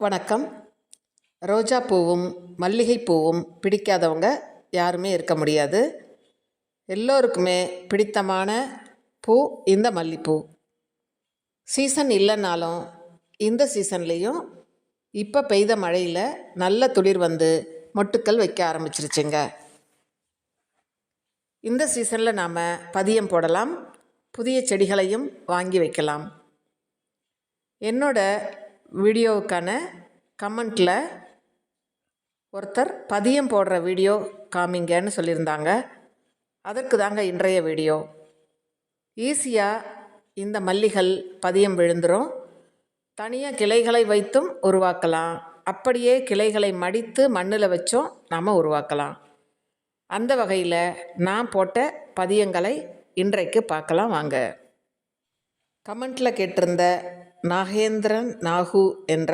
வணக்கம். ரோஜா பூவும் மல்லிகை பூவும் பிடிக்காதவங்க யாருமே இருக்க முடியாது. எல்லோருக்குமே பிடித்தமான பூ இந்த மல்லிப்பூ. சீசன் இல்லைனாலும் இந்த சீசன்லேயும் இப்போ பெய்த மழையில் நல்ல துளிர் வந்து மொட்டுக்கள் வைக்க ஆரம்பிச்சிருச்சுங்க. இந்த சீசனில் நாம் பதியம் போடலாம் புதிய செடிகளையும் வாங்கி வைக்கலாம். என்னோட வீடியோவுக்கான கமெண்ட்டில் ஒருத்தர் பதியம் போடுற வீடியோ காமிங்கன்னு சொல்லியிருந்தாங்க. அதற்கு தாங்க இன்றைய வீடியோ. ஈஸியாக இந்த மல்லிகள் பதியம் விழுந்துரும். தனியாக கிளைகளை வைத்தும் உருவாக்கலாம். அப்படியே கிளைகளை மடித்து மண்ணில் வச்சும் நாம் உருவாக்கலாம். அந்த வகையில் நான் போட்ட பதியங்களை இன்றைக்கு பார்க்கலாம் வாங்க. கமெண்ட்டில் கேட்டிருந்த நாகேந்திரன் நாகு என்ற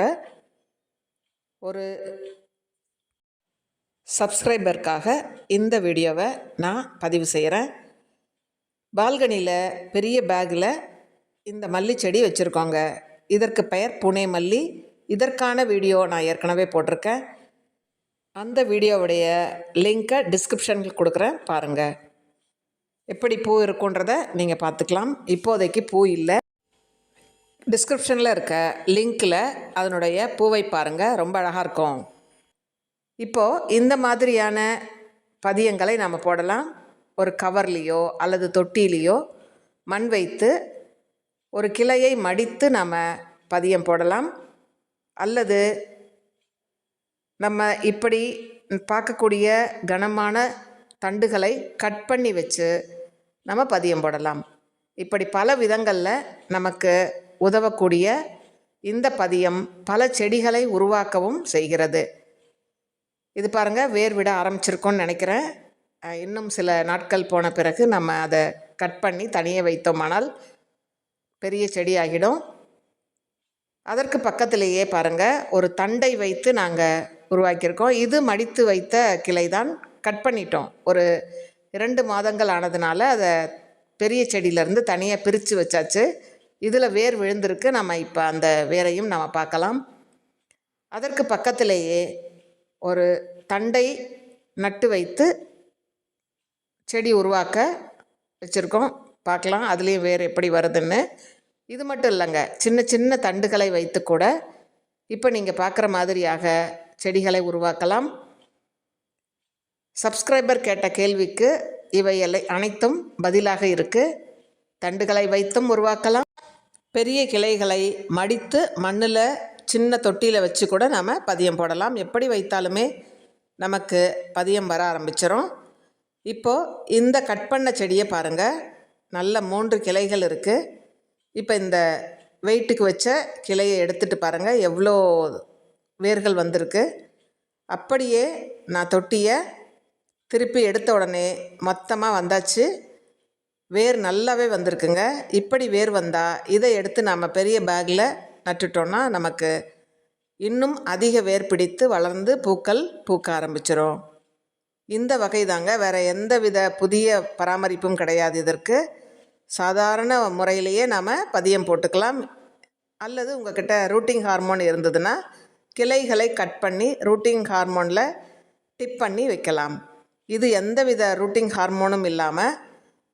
ஒரு சப்ஸ்கிரைபருக்காக இந்த வீடியோவை நான் பதிவு செய்கிறேன். பால்கனியில் பெரிய பேக்கில் இந்த மல்லி செடி வச்சுருக்கோங்க. இதற்கு பெயர் புனே மல்லி. இதற்கான வீடியோ நான் ஏற்கனவே போட்டிருக்கேன். அந்த வீடியோவுடைய லிங்க்கை டிஸ்கிரிப்ஷனில் கொடுக்குறேன் பாருங்கள் எப்படி பூ இருக்குன்றத நீங்கள் பார்த்துக்கலாம். இப்போதைக்கு பூ இல்லை. டிஸ்கிரிப்ஷனில் இருக்க லிங்க்கில் அதனுடைய பூவை பாருங்கள் ரொம்ப அழகாக இருக்கும். இப்போது இந்த மாதிரியான பதியங்களை நாம் போடலாம். ஒரு கவர்லேயோ அல்லது தொட்டிலேயோ மண் வைத்து ஒரு கிளையை மடித்து நாம் பதியம் போடலாம். அல்லது நம்ம இப்படி பார்க்கக்கூடிய கனமான தண்டுகளை கட் பண்ணி வச்சு நம்ம பதியம் போடலாம். இப்படி பல விதங்களில் நமக்கு உதவக்கூடிய இந்த பதியம் பல செடிகளை உருவாக்கவும் செய்கிறது. இது பாருங்கள் வேர் விட ஆரம்பிச்சிருக்கோன்னு நினைக்கிறேன் இன்னும் சில நாட்கள் போன பிறகு நம்ம அதை கட் பண்ணி தனியே வைத்தோமானால் பெரிய செடி ஆகிடும் அதற்கு பக்கத்திலேயே பாருங்கள் ஒரு தண்டை வைத்து நாங்கள் உருவாக்கியிருக்கோம். இது மடித்து வைத்த கிளை தான் கட் பண்ணிட்டோம். ஒரு இரண்டு மாதங்கள் ஆனதுனால அதை பெரிய செடியிலேருந்து தனியாக பிரித்து வச்சாச்சு. இதில் வேர் விழுந்திருக்கு. நம்ம இப்போ அந்த வேரையும் நம்ம பார்க்கலாம். அதற்கு பக்கத்திலேயே ஒரு தண்டை நட்டு வைத்து செடி உருவாக்க வச்சுருக்கோம். பார்க்கலாம் அதுலேயும் வேர் எப்படி வருதுன்னு. இது மட்டும் இல்லைங்க சின்ன சின்ன தண்டுகளை வைத்து கூட இப்போ நீங்கள் பார்க்குற மாதிரியாக செடிகளை உருவாக்கலாம். சப்ஸ்கிரைபர் கேட்ட கேள்விக்கு இவை எல்லை அனைத்தும் பதிலாக இருக்குது தண்டுகளை வைத்தும் உருவாக்கலாம். பெரிய கிளைகளை மடித்து மண்ணில் சின்ன தொட்டியில் வச்சு கூட நாம் பதியம் போடலாம். எப்படி வைத்தாலுமே நமக்கு பதியம் வர ஆரம்பிச்சிடும் இப்போது இந்த கட் பண்ண செடியை பாருங்கள் நல்ல மூன்று கிளைகள் இருக்குது இப்போ இந்த வெயிட்டுக்கு வச்ச கிளையை எடுத்துகிட்டு பாருங்கள் எவ்வளோ வேர்கள் வந்திருக்கு. அப்படியே நான் தொட்டியை திருப்பி எடுத்த உடனே மொத்தமாக வந்தாச்சு. வேர் நல்லாவே வந்திருக்குங்க. இப்படி வேர் வந்தால் இதை எடுத்து நாம் பெரிய பேக்கில் நட்டுட்டோன்னா நமக்கு இன்னும் அதிக வேர் பிடித்து வளர்ந்து பூக்கள் பூக்க ஆரம்பிச்சிடும் இந்த வகை தாங்க வேறு எந்த வித புதிய பராமரிப்பும் கிடையாது இதற்கு. சாதாரண முறையிலேயே நாம் பதியம் போட்டுக்கலாம். அல்லது உங்கள்கிட்ட ரூட்டிங் ஹார்மோன் இருந்ததுன்னா கிளைகளை கட் பண்ணி ரூட்டிங் ஹார்மோனில் டிப் பண்ணி வைக்கலாம். இது எந்தவித ரூட்டிங் ஹார்மோனும் இல்லாமல்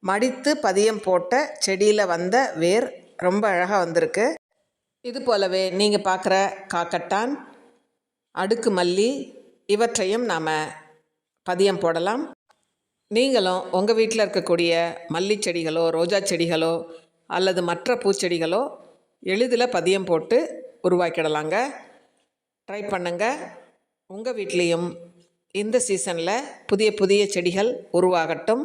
மடித்து பதியம் போட்ட செடியில் வந்த வேர் ரொம்ப அழகாக வந்திருக்கு. இது போலவே நீங்கள் பார்க்குற காக்கட்டான் அடுக்கு மல்லி இவற்றையும் நாம் பதியம் போடலாம். நீங்களும் உங்கள் வீட்டில் இருக்கக்கூடிய மல்லி செடிகளோ ரோஜா செடிகளோ அல்லது மற்ற பூச்செடிகளோ எளிதில் பதியம் போட்டு உருவாக்கிடலாங்க. ட்ரை பண்ணுங்க. உங்கள் வீட்லேயும் இந்த சீசனில் புதிய புதிய செடிகள் உருவாகட்டும்.